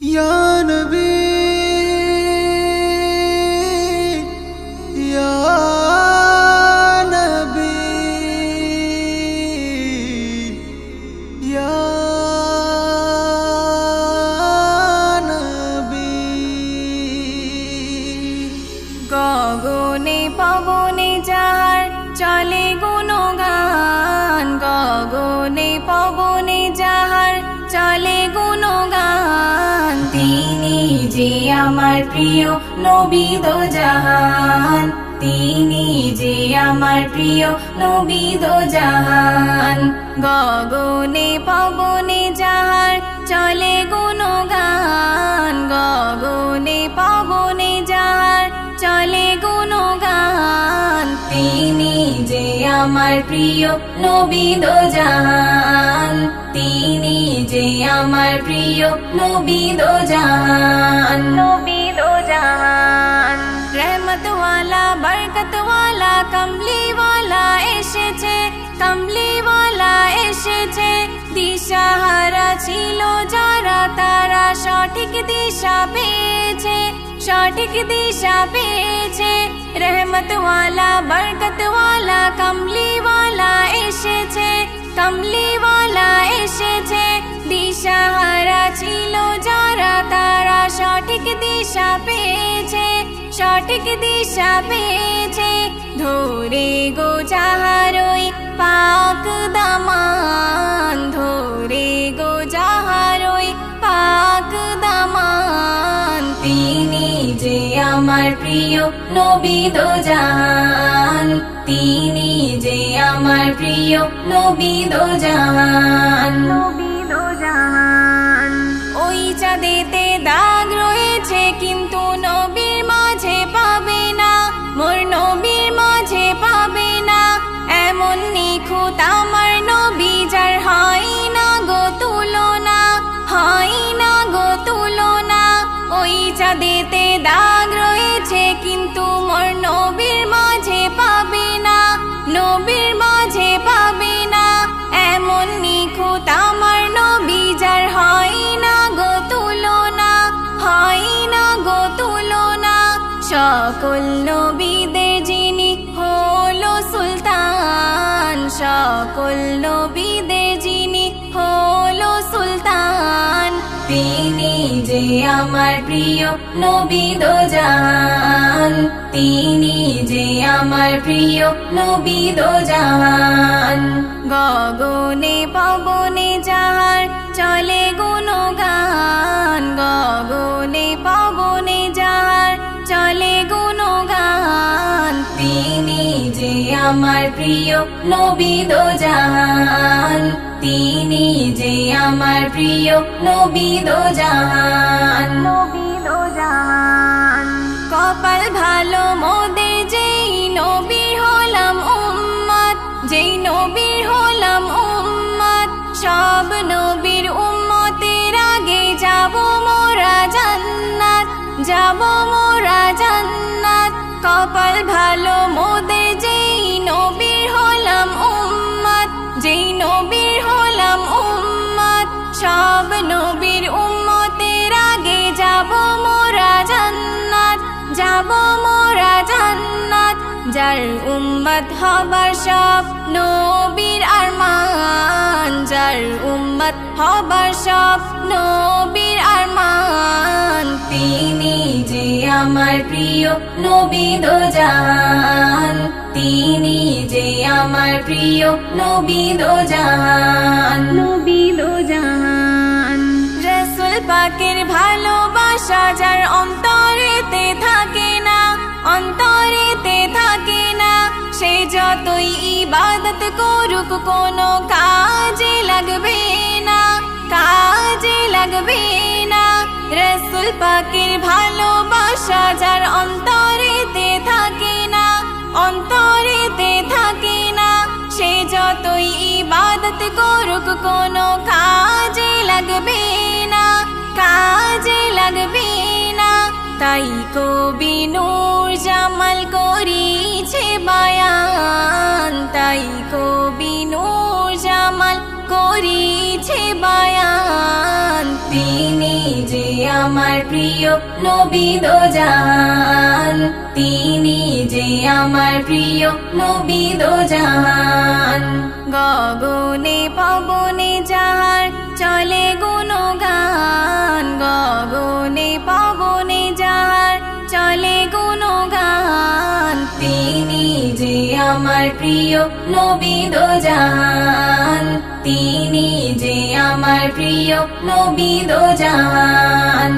Ya Nabi যে আমার প্রিয় নবী দো জাহান, তিনি যে আমার প্রিয় নবী দো জাহান। গগনে পবনে যাহার চলে গুণগান, গগনে পবনে যাহার চলে গুণগান, তিনি যে আমার প্রিয় নবী দো জাহান। তিনি যে আমার প্রিয় নবী দো জাহান। নবী জাহান। রহমতওয়ালা বরকতওয়ালা কমলিওয়ালা এসেছে কমলিওয়ালা এসেছে। দিশাহারা ছিল যারা তারা সঠিক দিশা পেয়েছে সঠিক দিশা পেয়েছে। রহমতওয়ালা বরকতওয়ালা কমলিওয়ালা দিশা পেয়েছে, সঠিক দিশা পেয়েছে। ধরে গো যাহারই পাক দামান, ধরে গো যাহারই পাক দামান। তিনি যে আমার প্রিয় নবী দো জাহান তিনি যে আমার প্রিয় নবী দো জাহান নবী দো জাহান চাঁদেতে দাগ রয়েছে, কিন্তু নবীর মাঝে পাবে না। মোর নবীর মাঝে পাবে না। এমন নিখুঁত আমার নবী যার হয় না গো তুলনা, হয় না গো ওই সকল নবীদের যিনি হলো সুলতান সকল নবীদের যিনি হলো সুলতান, তিনি যে আমার প্রিয় নবী দো জাহান তিনি যে আমার প্রিয় নবী দো জাহান গগনে পবনে যাহার আমার প্রিয় নবী দো জাহান তিনি যে আমার প্রিয় নবী দো জাহান নবী দো জাহান কপাল ভালো মোদের যেই নবী হলাম উম্মত যেই নবীর হলাম উম্মত সব নবীর উম্মতের আগে যাব মোরা জান্নাত যাব মোরা জান্নাত। কপাল ভালো মোদের জান্নাত যার উম্মত হবার সব নবীর আরমান যার উম্মত হবার সব নবীর আরমান তিনি যে আমার প্রিয় নবী দো জাহান তিনি যে আমার প্রিয় নবী দো জাহান নবী দো রসুল পাকের ভালোবাসা যার অন্তরেতে ইবাদত করুক কোনো কাজে লাগবে না কাজে লাগবে না রসুল পাকের ভালোবাসা যার অন্তরেতে থাকে না, অন্তরেতে থাকে না। সে যতই ইবাদত করুক, কোনো কাজে লাগবে না, কাজে লাগবে না। তাই কবি নূর জামাল করিছে বায়ান আমার প্রিয় নবী দোজান তিনি যে আমার প্রিয় নবী দোজান গগনে পবনে যাহার প্রিয় নবী দোজান তিনি যে আমার প্রিয় নবী দোজান।